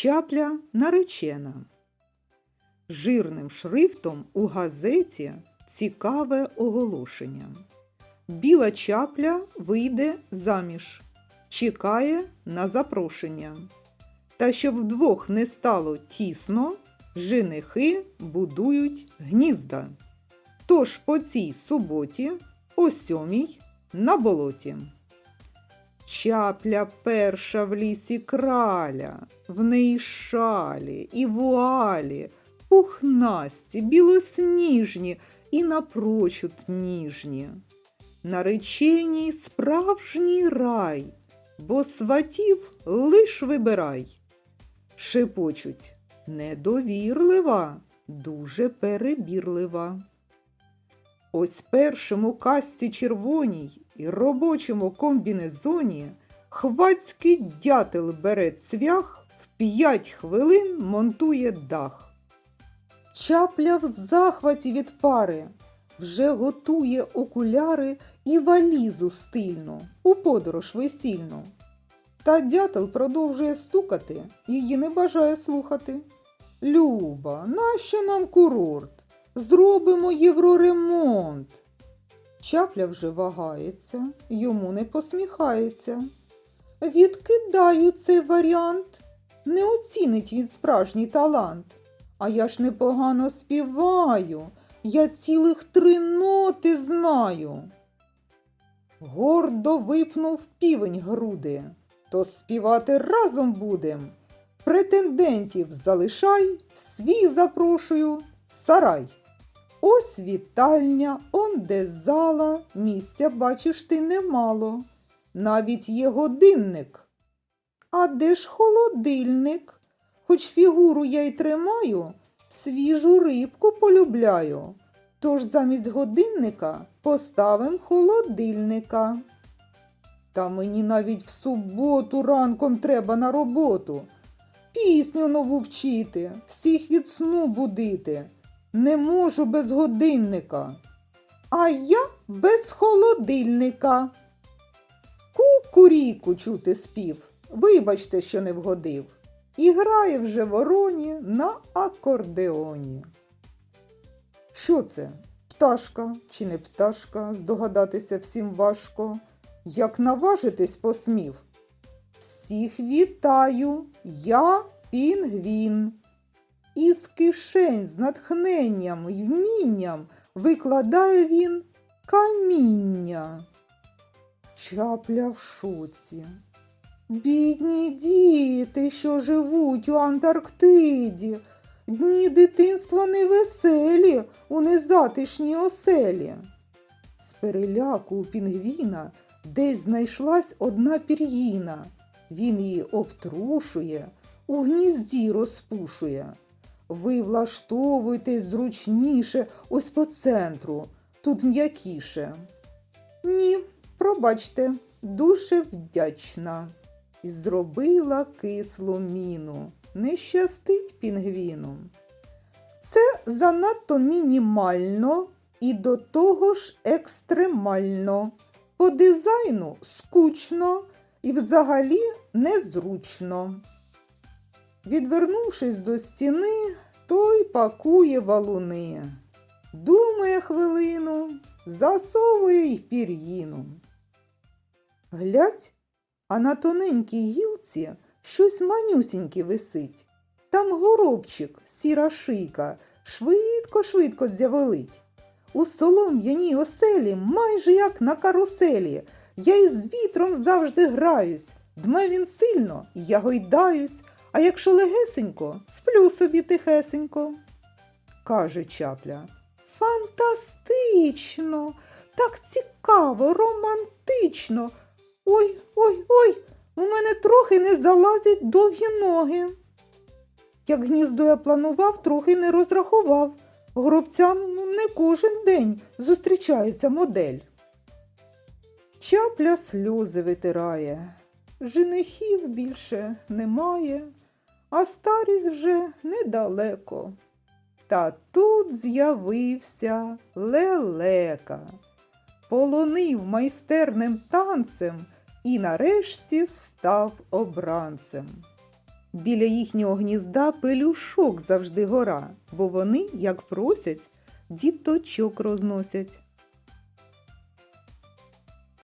Чапля наречена. Жирним шрифтом у газеті цікаве оголошення. Біла чапля вийде заміж, чекає на запрошення. Та щоб вдвох не стало тісно, женихи будують гнізда. Тож по цій суботі, о сьомій, на болоті. Чапля перша в лісі краля, в неї шалі і вуалі, пухнасті, білосніжні і напрочуд ніжні. Нареченій справжній рай, бо сватів лиш вибирай. Шепочуть недовірлива, дуже перебірлива. Ось першому касці червоній і робочому комбінезоні хвацький дятел бере цвях, в п'ять хвилин монтує дах. Чапля в захваті від пари, вже готує окуляри і валізу стильну, у подорож весільну. Та дятел продовжує стукати, її не бажає слухати. Люба, нащо нам курорт? Зробимо євроремонт. Чапля вже вагається, йому не посміхається. Відкидаю цей варіант, не оцінить він справжній талант. А я ж непогано співаю, я цілих три ноти знаю. Гордо випнув півень груди, то співати разом будем. Претендентів залишай, свій запрошую, сарай. Ось вітальня, он де зала, місця бачиш ти немало. Навіть є годинник. А де ж холодильник? Хоч фігуру я й тримаю, свіжу рибку полюбляю. Тож замість годинника поставим холодильника. Та мені навіть в суботу ранком треба на роботу. Пісню нову вчити, всіх від сну будити. Не можу без годинника. А я без холодильника. Кукуріку чути спів. Вибачте, що не вгодив. І грає вже вороні на акордеоні. Що це? Пташка чи не пташка? Здогадатися всім важко. Як наважитись посмів? Всіх вітаю, я пінгвін. Із кишень з натхненням і вмінням викладає він каміння. Чапля в шоці. Бідні діти, що живуть у Антарктиді, дні дитинства невеселі у незатишній оселі. З переляку у пінгвіна десь знайшлась одна пір'їна. Він її обтрушує, у гнізді розпушує. Ви влаштовуйтесь зручніше ось по центру, тут м'якіше. Ні, пробачте, дуже вдячна. І зробила кислу міну. Не щастить пінгвіну. Це занадто мінімально і до того ж екстремально. По дизайну скучно і взагалі незручно. Відвернувшись до стіни, той пакує валуни. Думає хвилину, засовує й пір'їну. Глядь, а на тоненькій гілці щось манюсіньке висить. Там горобчик, сіра шийка, швидко-швидко з'явилить. У солом'яній оселі, майже як на каруселі. Я із вітром завжди граюсь. Дме він сильно, я гойдаюсь, а якщо легесенько, сплю собі тихесенько. Каже чапля. Фантастично, так цікаво, романтично. Ой, ой, ой, у мене трохи не залазять довгі ноги. Як гніздо я планував, трохи не розрахував. Гробцям ну, не кожен день зустрічається модель. Чапля сльози витирає. Женихів більше немає, а старість вже недалеко. Та тут з'явився лелека, полонив майстерним танцем і нарешті став обранцем. Біля їхнього гнізда пелюшок завжди гора, бо вони, як просять, діточок розносять.